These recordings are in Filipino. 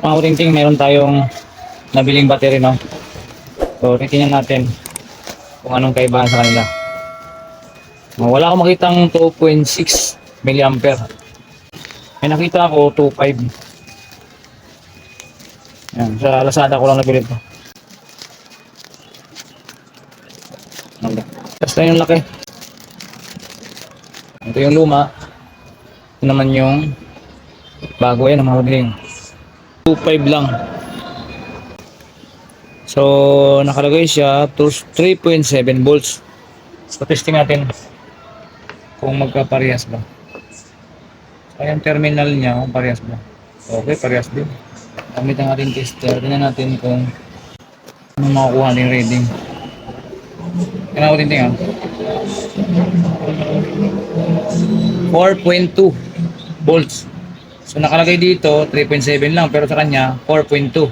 Mga kutingting, meron tayong nabiling battery, no? So, titingnan natin kung anong kaibahan sa kanila. Wala akong makitang 2.6 mAh. May nakita ako 2.5. Yan, sa Lazada ko lang nabili ito. Basta yung laki. Ito yung luma. Ito naman yung bago yan, mga kuding. 2.5 lang. So, nakalagay siya to 3.7 volts. So, testing natin kung magkaparehas ba. So, terminal niya, kung parehas ba. Okay, parehas din. Gamit ang ating tester. Tingnan natin kung ano makukuha natin reading. Kailangan ko tingnan. 4.2 volts. So nakalagay dito 3.7 lang pero sa kanya 4.2.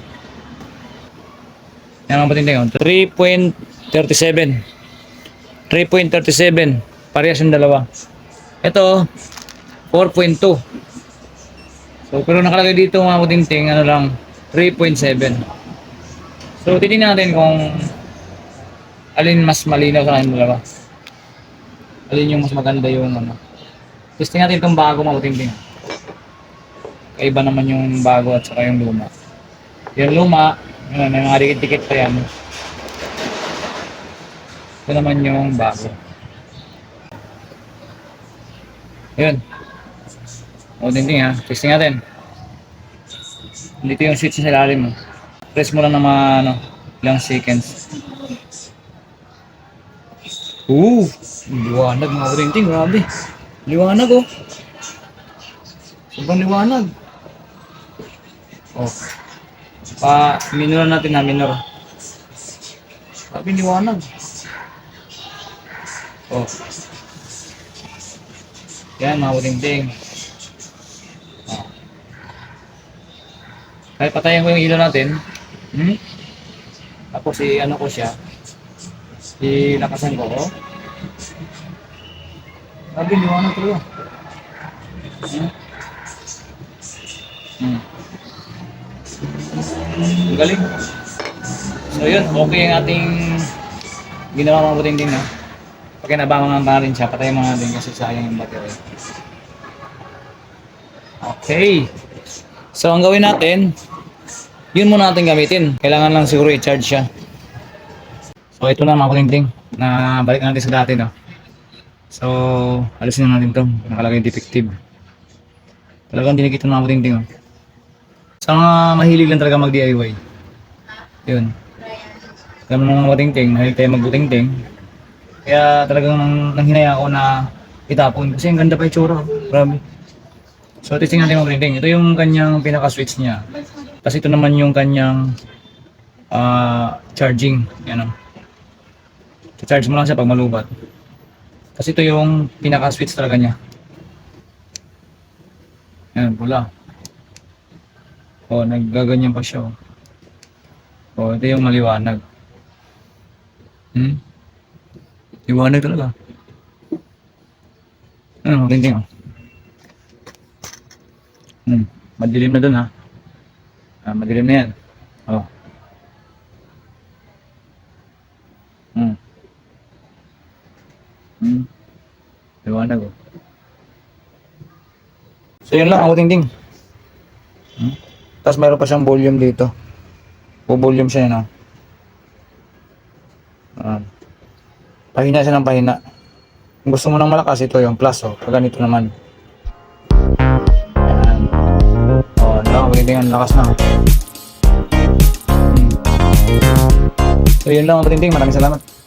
Yan ang patindig yun. 3.37. 3.37. Parehas yung dalawa. Ito 4.2. So pero nakalagay dito mga kutinting ano lang 3.7. So titingnan natin kung alin mas malinaw sa kanilang dalawa. Alin yung mas maganda yung ano. Testing natin itong bago mga kutinting. Kaiba naman yung bago at saka yung luma. Yung luma, yun, may mga dikit-dikit pa yan. Ito naman yung bago. Yun. O, tinting ha. Testing natin. Dito yung switch sa ilalim. Press mo lang ng mga ano, ilang seconds. Oo! Liwanag mga kurinting, grabe. Liwanag oh. Sobrang liwanag. Oh. Pa, minor natin na minor. Grabe liwanag. Oh. Yan mga kurinting. Oh. Kahit patayin ko yung ilaw natin. Hmm? Tapos si ano ko siya. Ilakasan ko. Oh. Grabe liwanag. Hmm? Hmm. Ang Galing. So yun, okay ang ating ginawa mga buting din na. Pag nabangon pa rin siya, patayin mo natin kasi sayang yung battery. Okay. So ang gawin natin, yun muna natin gamitin. Kailangan lang siguro i-charge siya. So ito na mga kutingting, na balik natin sa dati no. So, alisin na natin to. Nakalagay defective. Talagang dinikita ng mga kutingting oh. Sa mga mahilig lang talaga mag-DIY. Yun. Alam mo mga kutingting, mahilig tayo magbutingting. Kaya talagang nang, nanghinaya ako na itapon. Kasi ang ganda pa yung tsura. Grabe. So, testing natin mga kutingting. Ito yung kanyang pinaka-switch niya. Tapos ito naman yung kanyang ah, charging. Yan o. charge mo lang siya pag malubat. Kasi ito yung pinaka-switch talaga niya. Yan, pula. O, naggaganyan pa siya. O, ito yung maliwanag. Hmm? Liwanag talaga. Ano, tingting o. Hmm, madilim na dun ha. Ah, madilim na yan. Oh. Hmm. Hmm. Liwanag oh. So yun lang, ako tingting. Hmm? Tapos mayroon pa siyang volume dito. Po-volume siya yun oh. Ah. Pahina siya ng pahina. Kung gusto mo ng malakas, ito yung plus oh. Pag ganito naman. Ayan. Oh, no, tingting ang lakas na. Hmm. So yun lang, mga tingting. Maraming salamat.